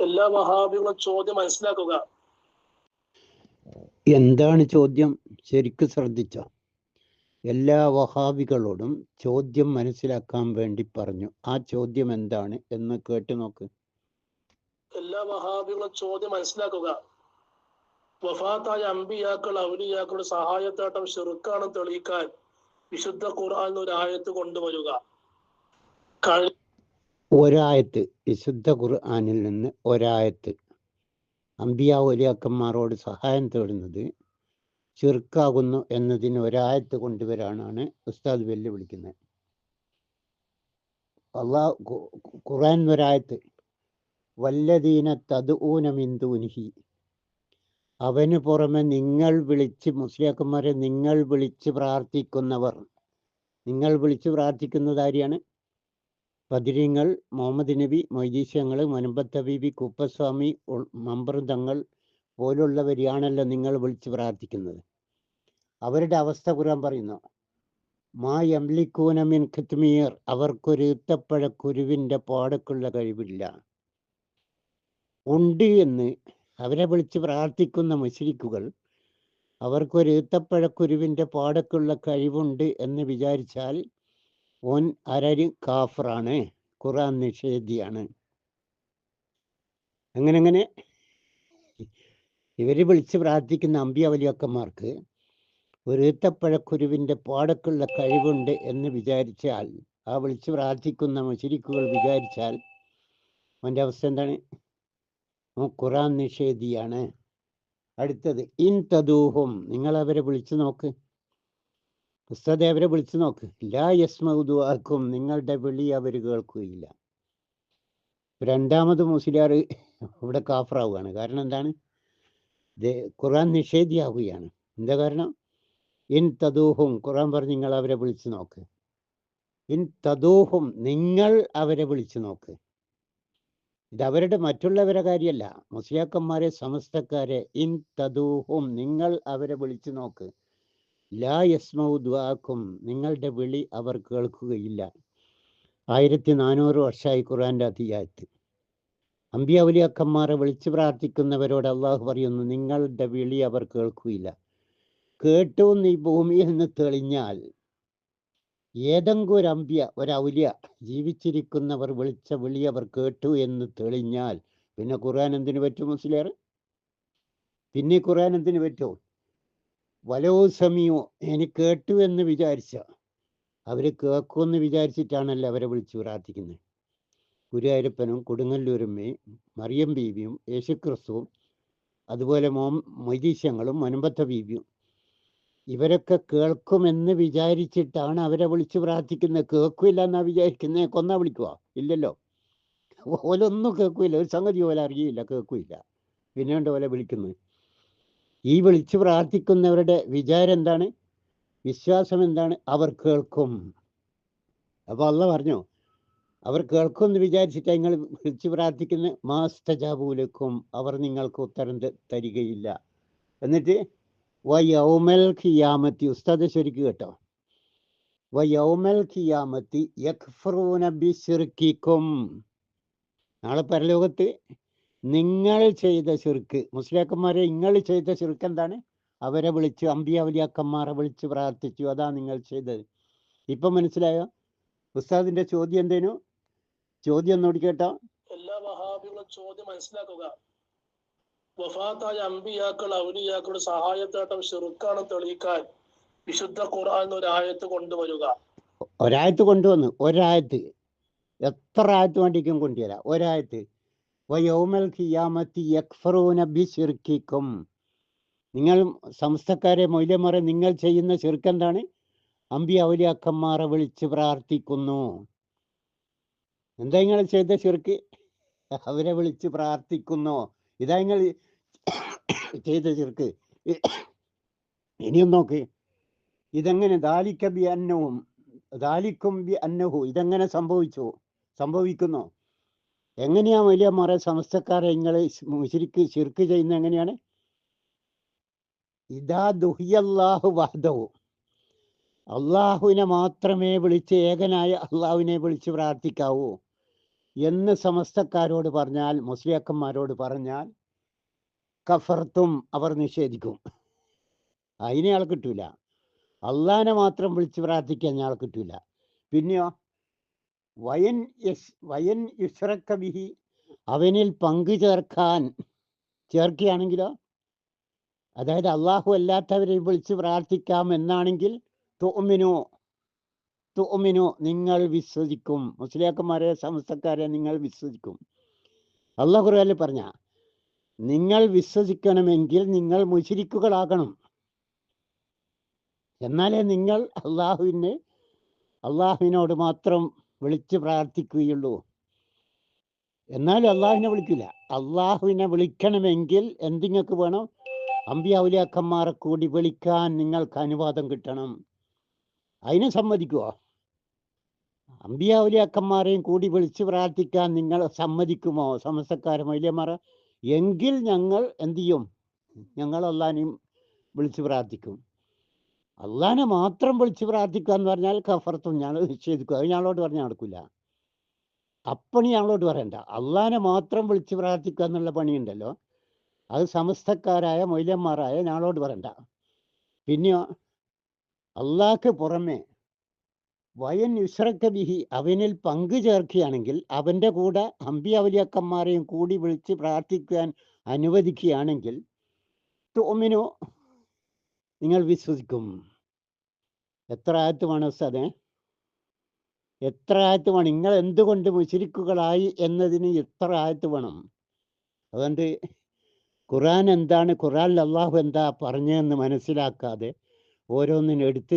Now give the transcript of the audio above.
എല്ലാ വഹാബികളും ചോദ്യം മനസ്സിലാക്കുക. എന്താണ് ചോദ്യം? ശരിക്ക് ശ്രദ്ധിച്ച. എല്ലാ വഹാബികളോടും ചോദ്യം മനസ്സിലാക്കാൻ വേണ്ടി പറഞ്ഞു. ആ ചോദ്യം എന്താണ് എന്ന് കേട്ടു നോക്ക്. എല്ലാ വഹാബികളും ചോദ്യം മനസ്സിലാക്കുക. വഫാത്തായ അമ്പിയാക്കൾ ഔലിയാക്കളുടെ സഹായത്താട്ടം ചെറുക്കാണ് തെളിയിക്കാൻ വിശുദ്ധ ഖുർആൻ ഒരു ആയത്ത് കൊണ്ടുവരിക. കഴി ഒരായത്ത് വിശുദ്ധ ഖുർആാനിൽ നിന്ന് ഒരായത്ത്. അമ്പിയ ഒലിയാക്കന്മാരോട് സഹായം തേടുന്നത് ചെറുക്കാകുന്നു എന്നതിന് ഒരായത്ത് കൊണ്ടുവരാനാണ് ഉസ്താദ് വെല്ലുവിളിക്കുന്നത്. അള്ളാഹ് ഖുറാൻ ഒരായത്ത്. വല്ലദീന തത് ഊനമിന്ദുനിഹി അവന് പുറമെ നിങ്ങൾ വിളിച്ച് മുസ്ലിയാക്കന്മാരെ നിങ്ങൾ വിളിച്ച് പ്രാർത്ഥിക്കുന്നവർ. നിങ്ങൾ വിളിച്ച് പ്രാർത്ഥിക്കുന്നത് ആരെയാണ്? ബദിരിങ്ങൾ മുഹമ്മദ് നബി മൊയ്തീശങ്ങൾ മനുബത്ത് ഹബീബി കുപ്പസ്വാമി മമ്പ്രതങ്ങൾ പോലുള്ളവരെയാണല്ലോ നിങ്ങൾ വിളിച്ച് പ്രാർത്ഥിക്കുന്നത്. അവരുടെ അവസ്ഥ കുറാൻ പറയുന്നു മാ എംലിക്കൂനമിൻ ഖിത്മീർ അവർക്കൊരു ഈത്തപ്പഴ കുരുവിന്റെ പാടക്കുള്ള കഴിവില്ല. ഉണ്ട് എന്ന് അവരെ വിളിച്ച് പ്രാർത്ഥിക്കുന്ന മുസ്ലിക്കുകൾ അവർക്കൊരു ഈത്തപ്പഴക്കുരുവിന്റെ പാടക്കുള്ള കഴിവുണ്ട് എന്ന് വിചാരിച്ചാൽ ഓൻ അരരി കാഫറാണ്. ഖുറാൻ നിഷേധിയാണ്. അങ്ങനെ അങ്ങനെ ഇവർ വിളിച്ച് പ്രാർത്ഥിക്കുന്ന അമ്പിയ വലിയക്കന്മാർക്ക് ഒരു ഈത്തപ്പഴക്കുരുവിന്റെ പാടക്കുള്ള കഴിവുണ്ട് എന്ന് വിചാരിച്ചാൽ ആ വിളിച്ച് പ്രാർത്ഥിക്കുന്ന മുശരിക്കുകൾ വിചാരിച്ചാൽ അവന്റെ അവസ്ഥ എന്താണ്? ഖുറാൻ നിഷേധിയാണ്. അടുത്തത് ഇൻ തദൂഹും. നിങ്ങൾ അവരെ വിളിച്ചു നോക്ക്. ഉസ്താദെ അവരെ വിളിച്ചു നോക്ക്. ലാ യസ്മൗദുവാക്കും നിങ്ങളുടെ വിളി അവർ കേൾക്കുകയില്ല. രണ്ടാമത് മുസ്ലിയാർ ഇവിടെ കാഫറാവുകയാണ്. കാരണം എന്താണ്? ഖുറാൻ നിഷേധിയാവുകയാണ്. എന്താ കാരണം? ഇൻ തദൂഹും ഖുറാൻ പറഞ്ഞ് നിങ്ങൾ അവരെ വിളിച്ചു നോക്ക്. ഇൻ തദൂഹും നിങ്ങൾ അവരെ വിളിച്ചു നോക്ക്. ഇത് അവരുടെ മറ്റുള്ളവരെ കാര്യമല്ല. മുസ്ലിയാക്കന്മാരെ സമസ്തക്കാരെ ഇൻ തദൂഹും നിങ്ങൾ അവരെ വിളിച്ചു നോക്ക്. ലാ യസ്മൗ നിങ്ങളുടെ വിളി അവർ കേൾക്കുകയില്ല. ആയിരത്തി നാനൂറ് വർഷമായി ഖുറാന്റെ അധികാരത്ത് അമ്പിയവലിയക്കന്മാരെ വിളിച്ചു പ്രാർത്ഥിക്കുന്നവരോട് അള്ളാഹു പറയുന്നു നിങ്ങളുടെ വിളി അവർ കേൾക്കുകയില്ല. കേട്ടു നീ ഭൂമിയിൽ നിന്ന് തെളിഞ്ഞാൽ ഏതെങ്കിലും ഒരു അമ്പ്യ ഒരു ഔലിയ ജീവിച്ചിരിക്കുന്നവർ വിളിച്ച വിളി അവർ കേട്ടു എന്ന് തെളിഞ്ഞാൽ പിന്നെ ഖുർആൻ എന്തിനു പറ്റും മുസ്ലിയർ പിന്നെ ഖുർആൻ എന്തിനു പറ്റുമോ വലോ സമയോ എനിക്ക് കേട്ടു എന്ന് വിചാരിച്ച. അവർ കേൾക്കുമെന്ന് വിചാരിച്ചിട്ടാണല്ലോ അവരെ വിളിച്ചു പ്രാർത്ഥിക്കുന്നത് ഗുരുവായൂരപ്പനും കൊടുങ്ങല്ലൂരമ്മയും മറിയം ബീവിയും യേശുക്രിസ്തുവും അതുപോലെ മോം മൊയ്തീശങ്ങളും മനുമ്പത്ത ബീവിയും ഇവരൊക്കെ കേൾക്കുമെന്ന് വിചാരിച്ചിട്ടാണ് അവരെ വിളിച്ചു പ്രാർത്ഥിക്കുന്നത് കേൾക്കില്ല എന്നാ വിചാരിക്കുന്നത് കൊന്നാ വിളിക്കുക ഇല്ലല്ലോ. ഓലൊന്നും കേൾക്കില്ല ഒരു സംഗതി പോലെ അറിയില്ല. കേൾക്കില്ല പിന്നെയുണ്ട് പോലെ വിളിക്കുന്നത് ഈ വിളിച്ച് പ്രാർത്ഥിക്കുന്നവരുടെ വിചാരം എന്താണ് വിശ്വാസം എന്താണ് അവർ കേൾക്കും. അപ്പൊ അല്ല പറഞ്ഞു അവർ കേൾക്കും എന്ന് വിചാരിച്ചിട്ട് നിങ്ങൾ വിളിച്ച് പ്രാർത്ഥിക്കുന്ന മാസ്തജാബൂലക്കും അവർ നിങ്ങൾക്ക് ഉത്തരം തരികയില്ല. എന്നിട്ട് വയൗമൽ ഖിയാമത്തി ഉസ്താദ് ശരിക്കും കേട്ടോ. വയൗമൽ ഖിയാമത്തി യക്ഫറൂന ബിശിർക്കിക്കും നാളെ പരലോകത്ത് നിങ്ങൾ ചെയ്ത ശിർക്ക് മുസ്ലിയാക്കന്മാരെ നിങ്ങൾ ചെയ്ത ശിർക്ക് എന്താണ്? അവരെ വിളിച്ചു അമ്പിയാവലിയാക്കന്മാരെ വിളിച്ച് പ്രാർത്ഥിച്ചു. അതാ നിങ്ങൾ ചെയ്തത്. ഇപ്പൊ മനസ്സിലായോ? ഉസ്താദിന്റെ ചോദ്യം എന്തേനു? ചോദ്യം ഒന്നുകൂടി കേട്ടോ. എല്ലാ വഹാബികളും ചോദ്യം മനസ്സിലാക്കുക. വഫാത്തായ അമ്പിയാക്കൾ ഔലിയാക്കളുടെ സഹായത്താട്ടം ഷിറുക്കാണ് തെളിയിക്കാൻ വിശുദ്ധ ഖുർആൻ ഒരു ആയത്ത് കൊണ്ടുവരിക. ഒരായത്ത് കൊണ്ടുവന്നു ഒരായത്ത്. എത്ര ആയത്ത് വേണ്ടിക്കും കൊണ്ടുവരാം? ഒരായത്ത്. വയോമൽ ഖിയാമത്തി യക്ഫറൂന ബിശിർക്കിക്കും നിങ്ങൾ സംസ്ഥക്കാരെ മൊയ്ലമാരെ നിങ്ങൾ ചെയ്യുന്ന ശിർക്ക് എന്താണ് അമ്പി ഔലിയാക്കന്മാരെ വിളിച്ച് പ്രാർത്ഥിക്കുന്നു. എന്താ നിങ്ങൾ ചെയ്ത ശിർക്ക്? അവരെ വിളിച്ച് പ്രാർത്ഥിക്കുന്നു. ഇതാ നിങ്ങൾ ചെയ്ത ശിർക്ക്. ഇനിയും നോക്ക്. ഇതെങ്ങനെ? ദാലിക്ക ബി അന്നവും ദാലിക്കും ബി അന്നഹു ഇതെങ്ങനെ സംഭവിച്ചു? സംഭവിക്കുന്നു. എങ്ങനെയാ വലിയ മറ സമസ്തക്കാരെ നിങ്ങൾ ശരിക്ക് ശിർക്ക് ചെയ്യുന്നത് എങ്ങനെയാണ്? ഇതാ ദുഹിയല്ലാഹു വാദവും അള്ളാഹുവിനെ മാത്രമേ വിളിച്ച് ഏകനായ അള്ളാഹുവിനെ വിളിച്ച് പ്രാർത്ഥിക്കാവൂ എന്ന് സമസ്തക്കാരോട് പറഞ്ഞാൽ മുസ്ലിയാക്കന്മാരോട് പറഞ്ഞാൽ കഫർത്തും അവർ നിഷേധിക്കും. അതിനെ ആൾ കിട്ടൂല. അള്ളാഹിനെ മാത്രം വിളിച്ച് പ്രാർത്ഥിക്കാൻ ആൾ കിട്ടൂല. പിന്നെയോ? വയൻ യസ് വയൻ യുഷ്റക്ക ബിഹി അവനിൽ പങ്കു ചേർക്കാൻ ചേർക്കുകയാണെങ്കിലോ? അതായത് അള്ളാഹു അല്ലാത്തവരെ വിളിച്ച് പ്രാർത്ഥിക്കാം എന്നാണെങ്കിൽ തോമിനോ തോമിനോ നിങ്ങൾ വിശ്വസിക്കും. മുസ്ലിയാക്കന്മാരെ സമസ്തക്കാരെ നിങ്ങൾ വിശ്വസിക്കും. അള്ളാഹു ഖുർആനിൽ പറഞ്ഞ നിങ്ങൾ വിശ്വസിക്കണമെങ്കിൽ നിങ്ങൾ മുശിരിക്കുകളാകണം. എന്നാലേ നിങ്ങൾ അള്ളാഹുവിനെ അള്ളാഹുവിനോട് മാത്രം വിളിച്ച് പ്രാർത്ഥിക്കുകയുള്ളൂ. എന്നാൽ അള്ളാഹുവിനെ വിളിക്കില്ല. അള്ളാഹുവിനെ വിളിക്കണമെങ്കിൽ എന്തിങ്ങൾക്ക് വേണം? അമ്പിയാവുലിയാക്കന്മാരെ കൂടി വിളിക്കാൻ നിങ്ങൾക്ക് അനുവാദം കിട്ടണം. അതിനെ സമ്മതിക്കുമോ അമ്പിയാവുലിയാക്കന്മാരെയും കൂടി വിളിച്ച് പ്രാർത്ഥിക്കാൻ നിങ്ങൾ സമ്മതിക്കുമോ? സമസ്തക്കാര മൈലിയന്മാരെ എങ്കിൽ ഞങ്ങൾ എന്തു ചെയ്യും? ഞങ്ങൾ അള്ളാഹിനെയും വിളിച്ച് പ്രാർത്ഥിക്കും. അള്ളാഹിനെ മാത്രം വിളിച്ച് പ്രാർത്ഥിക്കുക എന്ന് പറഞ്ഞാൽ കഫർത്തും ഞാൻ നിഷേധിക്കും. അത് ഞങ്ങളോട് പറഞ്ഞാൽ നടക്കില്ല അപ്പണി ഞങ്ങളോട് പറയണ്ട. അള്ളാനെ മാത്രം വിളിച്ച് പ്രാർത്ഥിക്കുക എന്നുള്ള പണിയുണ്ടല്ലോ. അത് സമസ്തക്കാരായ മൊയ്ലന്മാരായ ഞങ്ങളോട് പറയണ്ട. പിന്നെയോ അള്ളാഹ്ക്ക് പുറമെ വയൻ യുസ്രക്ക ബിഹി അവനിൽ പങ്കു ചേർക്കുകയാണെങ്കിൽ അവന്റെ കൂടെ അമ്പി അവലിയക്കന്മാരെയും കൂടി വിളിച്ച് പ്രാർത്ഥിക്കാൻ അനുവദിക്കുകയാണെങ്കിൽ തോമിനോ നിങ്ങൾ വിശ്വസിക്കും. എത്ര ആയത്ത് വേണം ഉസ്താദേ? എത്ര ആയത്ത് വേണം നിങ്ങൾ എന്തുകൊണ്ട് മുശരിക്കുകളായി എന്നതിന് എത്ര ആയത്ത് വേണം അതുകൊണ്ട് ഖുറാൻ എന്താണ്? ഖുറാനിൽ അള്ളാഹു എന്താ പറഞ്ഞതെന്ന് മനസ്സിലാക്കാതെ ഓരോന്നിനും എടുത്തു